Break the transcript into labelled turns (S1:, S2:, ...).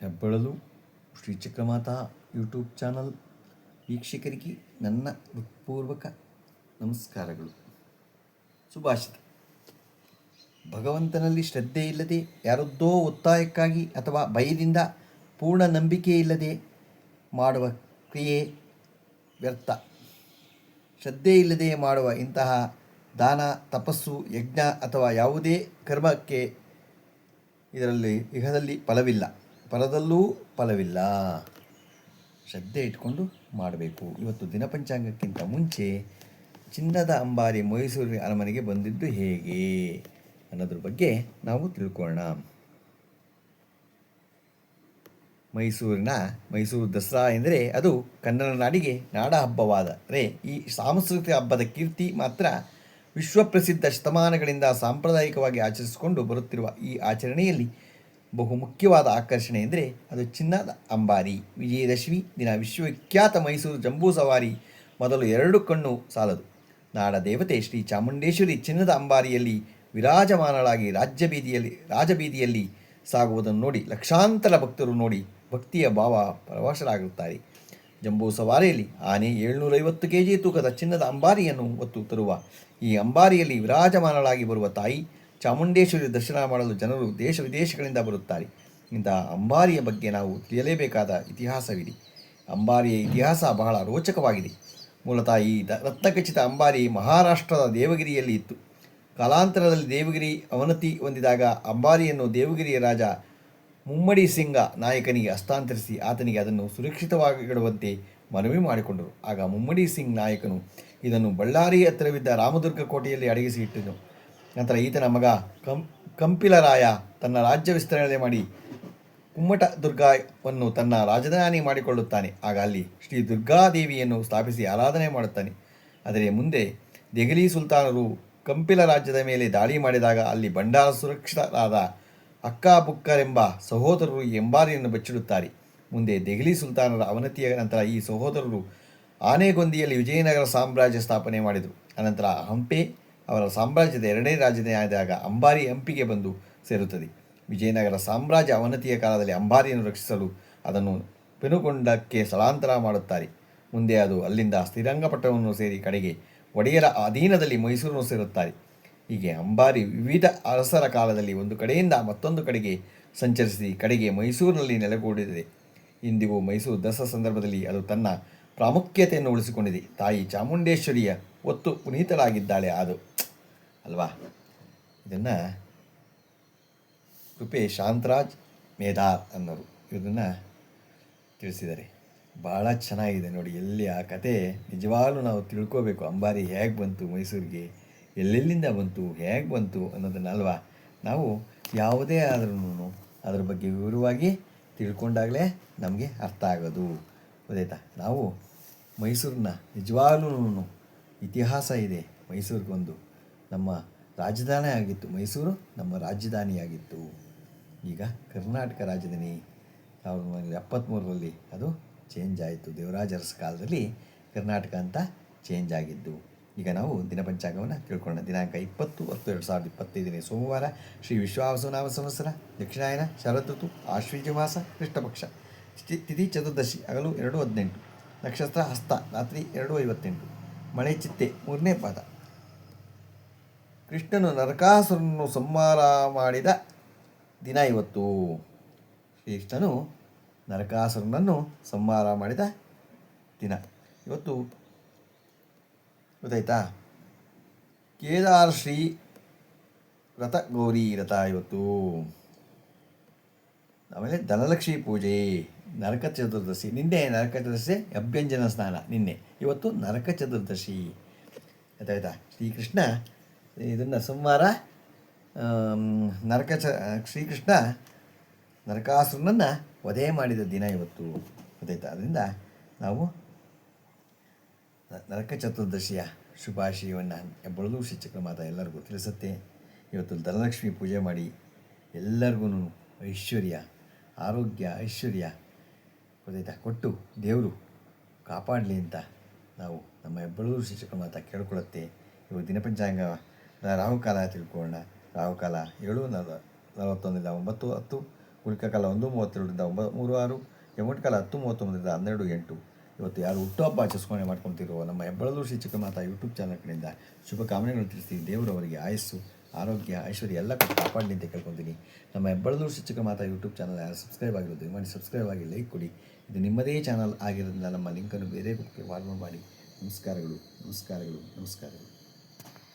S1: ಹೆಬ್ಬಳಲು Shri Chikkamata YouTube channel ವೀಕ್ಷಕರಿಗೆ ನನ್ನ ಹೃತ್ಪೂರ್ವಕ ನಮಸ್ಕಾರಗಳು. ಸುಭಾಷಿತ ಭಗವಂತನಲ್ಲಿ ಶ್ರದ್ಧೆ ಇಲ್ಲದೆ ಯಾರದ್ದೋ ಒತ್ತಾಯಕ್ಕಾಗಿ ಅಥವಾ ಭಯದಿಂದ ಪೂರ್ಣ ನಂಬಿಕೆ ಇಲ್ಲದೆ ಮಾಡುವ ಕ್ರಿಯೆ ವ್ಯರ್ಥ. ಶ್ರದ್ಧೆ ಇಲ್ಲದೆ ಮಾಡುವ ಇಂತಹ ದಾನ, ತಪಸ್ಸು, ಯಜ್ಞ ಅಥವಾ ಯಾವುದೇ ಕರ್ಮಕ್ಕೆ ಇದರಲ್ಲಿ, ಇಹದಲ್ಲಿ ಫಲವಿಲ್ಲ. ಪರದಲ್ಲೂ ಫಲವಿಲ್ಲ. ಶ್ರದ್ಧೆ ಇಟ್ಕೊಂಡು ಮಾಡಬೇಕು. ಇವತ್ತು ದಿನಪಂಚಾಂಗಕ್ಕಿಂತ ಮುಂಚೆ ಚಿನ್ನದ ಅಂಬಾರಿ ಮೈಸೂರಿನ ಅರಮನೆಗೆ ಬಂದಿದ್ದು ಹೇಗೆ ಅನ್ನೋದ್ರ ಬಗ್ಗೆ ನಾವು ತಿಳ್ಕೊಳ್ಳೋಣ. ಮೈಸೂರಿನ ಮೈಸೂರು ದಸರಾ ಎಂದರೆ ಅದು ಕನ್ನಡ ನಾಡಿಗೆ ನಾಡ ಹಬ್ಬವಾದರೆ ಈ ಸಾಂಸ್ಕೃತಿಕ ಹಬ್ಬದ ಕೀರ್ತಿ ಮಾತ್ರ ವಿಶ್ವಪ್ರಸಿದ್ಧ ಶತಮಾನಗಳಿಂದ ಸಾಂಪ್ರದಾಯಿಕವಾಗಿ ಆಚರಿಸಿಕೊಂಡು ಬರುತ್ತಿರುವ ಈ ಆಚರಣೆಯಲ್ಲಿ ಬಹು ಮುಖ್ಯವಾದ ಆಕರ್ಷಣೆ ಎಂದರೆ ಅದು ಚಿನ್ನದ ಅಂಬಾರಿ. ವಿಜಯದಶಮಿ ದಿನ ವಿಶ್ವವಿಖ್ಯಾತ ಮೈಸೂರು ಜಂಬೂ ಸವಾರಿ ಮೊದಲು ಎರಡು ಕಣ್ಣು ಸಾಲದು. ನಾಡ ದೇವತೆ ಶ್ರೀ ಚಾಮುಂಡೇಶ್ವರಿ ಚಿನ್ನದ ಅಂಬಾರಿಯಲ್ಲಿ ವಿರಾಜಮಾನಳಾಗಿ ರಾಜ್ಯ ಬೀದಿಯಲ್ಲಿ ರಾಜಬೀದಿಯಲ್ಲಿ ಸಾಗುವುದನ್ನು ನೋಡಿ ಲಕ್ಷಾಂತರ ಭಕ್ತರು ನೋಡಿ ಭಕ್ತಿಯ ಭಾವ ಪರವಶರಾಗುತ್ತಾರೆ. ಜಂಬೂ ಸವಾರಿಯಲ್ಲಿ ಆನೆ ಏಳ್ನೂರೈವತ್ತು ಕೆ ಜಿ ತೂಕದ ಚಿನ್ನದ ಅಂಬಾರಿಯನ್ನು ಹೊತ್ತು ತರುವ ಈ ಅಂಬಾರಿಯಲ್ಲಿ ವಿರಾಜಮಾನಳಾಗಿ ಬರುವ ತಾಯಿ ಚಾಮುಂಡೇಶ್ವರಿ ದರ್ಶನ ಮಾಡಲು ಜನರು ದೇಶ ವಿದೇಶಗಳಿಂದ ಬರುತ್ತಾರೆ. ಇಂತಹ ಅಂಬಾರಿಯ ಬಗ್ಗೆ ನಾವು ತಿಳಿಯಲೇಬೇಕಾದ ಇತಿಹಾಸವಿದೆ. ಅಂಬಾರಿಯ ಇತಿಹಾಸ ಬಹಳ ರೋಚಕವಾಗಿದೆ. ಮೂಲತಃ ಈ ರತ್ನಖಚಿತ ಅಂಬಾರಿ ಮಹಾರಾಷ್ಟ್ರದ ದೇವಗಿರಿಯಲ್ಲಿ ಇತ್ತು. ಕಾಲಾಂತರದಲ್ಲಿ ದೇವಗಿರಿ ಅವನತಿ ಹೊಂದಿದಾಗ ಅಂಬಾರಿಯನ್ನು ದೇವಗಿರಿಯ ರಾಜ ಮುಮ್ಮಡಿ ಸಿಂಗ ನಾಯಕನಿಗೆ ಹಸ್ತಾಂತರಿಸಿ ಆತನಿಗೆ ಅದನ್ನು ಸುರಕ್ಷಿತವಾಗಿ ಇಡುವಂತೆ ಮನವಿ ಮಾಡಿಕೊಂಡರು. ಆಗ ಮುಮ್ಮಡಿ ಸಿಂಗ್ ನಾಯಕನು ಇದನ್ನು ಬಳ್ಳಾರಿ ಹತ್ತಿರವಿದ್ದ ರಾಮದುರ್ಗ ಕೋಟೆಯಲ್ಲಿ ಅಡಗಿಸಿ ಇಟ್ಟನು ನಂತರ ಈತನ ಮಗ ಕಂ, ಕಂಪಿಲರಾಯ ತನ್ನ ರಾಜ್ಯ ವಿಸ್ತರಣೆ ಮಾಡಿ ಕುಮ್ಮಟ ದುರ್ಗಾವನ್ನು ತನ್ನ ರಾಜಧಾನಿ ಮಾಡಿಕೊಳ್ಳುತ್ತಾನೆ. ಆಗ ಅಲ್ಲಿ ಶ್ರೀ ದುರ್ಗಾದೇವಿಯನ್ನು ಸ್ಥಾಪಿಸಿ ಆರಾಧನೆ ಮಾಡುತ್ತಾನೆ. ಆದರೆ ಮುಂದೆ ದೆಹಲಿ ಸುಲ್ತಾನರು ಕಂಪಿಲ ರಾಜ್ಯದ ಮೇಲೆ ದಾಳಿ ಮಾಡಿದಾಗ ಅಲ್ಲಿ ಭಂಡಾರ ಸುರಕ್ಷಿತರಾದ ಅಕ್ಕಾ ಬುಕ್ಕರೆಂಬ ಸಹೋದರರು ಎಂಬಾರಿಯನ್ನು ಬಚ್ಚಿಡುತ್ತಾರೆ. ಮುಂದೆ ದೆಹಲಿ ಸುಲ್ತಾನರ ಅವನತಿಯ ನಂತರ ಈ ಸಹೋದರರು ಆನೆಗೊಂದಿಯಲ್ಲಿ ವಿಜಯನಗರ ಸಾಮ್ರಾಜ್ಯ ಸ್ಥಾಪನೆ ಮಾಡಿದರು. ಅನಂತರ ಹಂಪೆ ಅವರ ಸಾಮ್ರಾಜ್ಯದ ಎರಡನೇ ರಾಜನೇ ಆದಾಗ ಅಂಬಾರಿ ಹಂಪಿಗೆ ಬಂದು ಸೇರುತ್ತದೆ. ವಿಜಯನಗರ ಸಾಮ್ರಾಜ್ಯ ಅವನತಿಯ ಕಾಲದಲ್ಲಿ ಅಂಬಾರಿಯನ್ನು ರಕ್ಷಿಸಲು ಅದನ್ನು ಪೆನುಗೊಂಡಕ್ಕೆ ಸ್ಥಳಾಂತರ ಮಾಡುತ್ತಾರೆ. ಮುಂದೆ ಅದು ಅಲ್ಲಿಂದ ಸ್ಥಿರಂಗಪಟ್ಟಣವನ್ನು ಸೇರಿ ಕಡೆಗೆ ಒಡೆಯರ ಅಧೀನದಲ್ಲಿ ಮೈಸೂರನ್ನು ಸೇರುತ್ತಾರೆ. ಹೀಗೆ ಅಂಬಾರಿ ವಿವಿಧ ಅರಸರ ಕಾಲದಲ್ಲಿ ಒಂದು ಕಡೆಯಿಂದ ಮತ್ತೊಂದು ಕಡೆಗೆ ಸಂಚರಿಸಿ ಕಡೆಗೆ ಮೈಸೂರಿನಲ್ಲಿ ನೆಲೆಗೂಡಿದೆ. ಇಂದಿಗೂ ಮೈಸೂರು ದಸರಾ ಸಂದರ್ಭದಲ್ಲಿ ಅದು ತನ್ನ ಪ್ರಾಮುಖ್ಯತೆಯನ್ನು ಉಳಿಸಿಕೊಂಡಿದೆ. ತಾಯಿ ಚಾಮುಂಡೇಶ್ವರಿಯ ಒತ್ತು ಪುನೀತಳಾಗಿದ್ದಾಳೆ ಅದು ಅಲ್ವಾ? ಇದನ್ನು ಕೃಪೆ ಶಾಂತರಾಜ್ ಮೇಧಾರ್ ಅನ್ನೋರು ಇದನ್ನು ತಿಳಿಸಿದ್ದಾರೆ. ಭಾಳ ಚೆನ್ನಾಗಿದೆ ನೋಡಿ, ಎಲ್ಲಿ ಆ ಕತೆ ನಿಜವಾಗ್ಲೂ ನಾವು ತಿಳ್ಕೋಬೇಕು. ಅಂಬಾರಿ ಹೇಗೆ ಬಂತು ಮೈಸೂರಿಗೆ? ಎಲ್ಲೆಲ್ಲಿಂದ ಬಂತು? ಹೇಗೆ ಬಂತು ಅನ್ನೋದನ್ನ ಅಲ್ವಾ? ನಾವು ಯಾವುದೇ ಆದ್ರೂ ಅದ್ರ ಬಗ್ಗೆ ವಿವರವಾಗಿ ತಿಳ್ಕೊಂಡಾಗಲೇ ನಮಗೆ ಅರ್ಥ ಆಗೋದು. ಗೊತ್ತಾಯ್ತಾ? ನಾವು ಮೈಸೂರನ್ನ ನಿಜವಾಗ್ಲೂ ಇತಿಹಾಸ ಇದೆ ಮೈಸೂರಿಗೊಂದು. ನಮ್ಮ ರಾಜಧಾನಿ ಆಗಿತ್ತು. ಮೈಸೂರು ನಮ್ಮ ರಾಜಧಾನಿಯಾಗಿತ್ತು. ಈಗ ಕರ್ನಾಟಕ ರಾಜಧಾನಿ. ಸಾವಿರದ ಒಂಬೈನೂರ ಎಪ್ಪತ್ತ್ಮೂರರಲ್ಲಿ ಅದು ಚೇಂಜ್ ಆಯಿತು. ದೇವರಾಜ ಅರಸ ಕಾಲದಲ್ಲಿ ಕರ್ನಾಟಕ ಅಂತ ಚೇಂಜ್ ಆಗಿದ್ದು. ಈಗ ನಾವು ದಿನಪಂಚಾಂಗವನ್ನು ತಿಳ್ಕೊಳ್ಳೋಣ. ದಿನಾಂಕ ಇಪ್ಪತ್ತು ಹತ್ತು ಎರಡು ಸಾವಿರದ ಇಪ್ಪತ್ತೈದನೇ ಸೋಮವಾರ ಶ್ರೀ ವಿಶ್ವಾವಸನಾಮ ಸಂವತ್ಸರ, ದಕ್ಷಿಣಾಯನ ಋತು ಆಶ್ವೀಜ ಮಾಸ ಕೃಷ್ಣಪಕ್ಷ ತಿಥಿ ಚತುರ್ದಶಿ, ಹಗಲು ಎರಡು ಹದಿನೆಂಟು, ನಕ್ಷತ್ರ ಹಸ್ತ, ರಾತ್ರಿ ಎರಡು ಐವತ್ತೆಂಟು, ಮಳೆ ಚಿತ್ತೆ ಮೂರನೇ ಪಾದ. ಕೃಷ್ಣನು ನರಕಾಸುರನ್ನು ಸಂಹಾರ ಮಾಡಿದ ದಿನ ಇವತ್ತು. ಶ್ರೀಕೃಷ್ಣನು ನರಕಾಸುರನನ್ನು ಸಂಹಾರ ಮಾಡಿದ ದಿನ ಇವತ್ತು. ಗೊತ್ತಾಯ್ತಾ? ಕೇದಾರ್ ಶ್ರೀ ರಥ ಗೌರಿ ರಥ ಇವತ್ತು. ಆಮೇಲೆ ಧನಲಕ್ಷ್ಮಿ ಪೂಜೆ, ನರಕ ಚತುರ್ದಶಿ, ನಿನ್ನೆ ನರಕ ಚತುರ್ದಶಿ, ಅಭ್ಯಂಜನ ಸ್ನಾನ, ನಿನ್ನೆ. ಇವತ್ತು ನರಕ ಚತುರ್ದಶಿ. ಗೊತ್ತಾಯ್ತಾ? ಶ್ರೀಕೃಷ್ಣ ಇದನ್ನು ಸಂಹಾರ ನರಕ ಚ, ಶ್ರೀಕೃಷ್ಣ ನರಕಾಸುರನನ್ನು ವಧೆ ಮಾಡಿದ ದಿನ ಇವತ್ತು ಗೊತ್ತಾಯ್ತಾ? ಅದರಿಂದ ನಾವು ನರಕ ಚತುರ್ದಶಿಯ ಶುಭಾಶಯವನ್ನು ಹೆಬ್ಬಳಲು ಶಿಕ್ಷಕರ ಮಾತ ಎಲ್ಲರಿಗೂ ತಿಳಿಸುತ್ತೆ. ಇವತ್ತು ಧನಲಕ್ಷ್ಮಿ ಪೂಜೆ ಮಾಡಿ ಎಲ್ಲರಿಗೂ ಐಶ್ವರ್ಯ, ಆರೋಗ್ಯ, ಐಶ್ವರ್ಯ ಗೊತ್ತಾಯ್ತಾ? ಕೊಟ್ಟು ದೇವರು ಕಾಪಾಡಲಿ ಅಂತ ನಾವು ನಮ್ಮ ಹೆಬ್ಬಳೂರು ಶಿಕ್ಷಕರ ಮಾತ ಕೇಳ್ಕೊಳ್ಳುತ್ತೆ. ಇವತ್ತು ದಿನಪಂಚಾಂಗ ರಾಹುಕಾಲ ತಿಳ್ಕೊಳ್ಳೋಣ ರಾಹುಕಾಲ ಏಳು ನಲ ನಲವತ್ತೊಂದರಿಂದ ಒಂಬತ್ತು, ಹತ್ತು ಉಲ್ಕಕಾಲ ಒಂದು, ಮೂವತ್ತೆರಡರಿಂದ ಒಂಬ ಮೂರು, ಆರು ಕಾಲ ಹತ್ತು ಮೂವತ್ತೊಂಬತ್ತರಿಂದ ಹನ್ನೆರಡು, ಎಂಟು. ಇವತ್ತು ಯಾರು ಹುಟ್ಟುಹಬ್ಬ ಆಚರಿಸ್ಕೊಂಡೆ ಮಾಡ್ಕೊತಿರೋ ನಮ್ಮ ಹೆಬ್ಬಳೂರು ಶ್ರೀ ಚಿಕ್ಕಮಾತಾ ಯೂಟ್ಯೂಬ್ ಚಾನಲ್ ಕಡೆಯಿಂದ ಶುಭಕಾಮನೆಗಳನ್ನು ತಿಳಿಸ್ತೀನಿ. ದೇವರು ಅವರಿಗೆ ಆಯಸ್ಸು, ಆರೋಗ್ಯ, ಐಶ್ವರ್ಯ ಎಲ್ಲ ಕಡೆ ಕಾಪಾಡಲಿ ಅಂತ ಕೇಳ್ಕೊತೀನಿ. ನಮ್ಮ ಹೆಬ್ಬಳದೂರು ಶ್ರೀ ಚಿಕ್ಕಮಾತ ಯೂಟ್ಯೂಬ್ ಚಾನಲ್ ಯಾರು ಸಬ್ಸ್ಕ್ರೈಬ್ ಆಗಿರೋದು ಮಾಡಿ ಸಬ್ಸ್ಕ್ರೈಬ್ ಆಗಿ ಲೈಕ್ ಕೊಡಿ. ಇದು ನಿಮ್ಮದೇ ಚಾನಲ್ ಆಗಿರೋದ್ರಿಂದ ನಮ್ಮ ಲಿಂಕನ್ನು ಬೇರೆ ಗ್ರೂಪ್ಗೆ ಮಾಡಿ. ನಮಸ್ಕಾರಗಳು ನಮಸ್ಕಾರಗಳು ನಮಸ್ಕಾರಗಳು.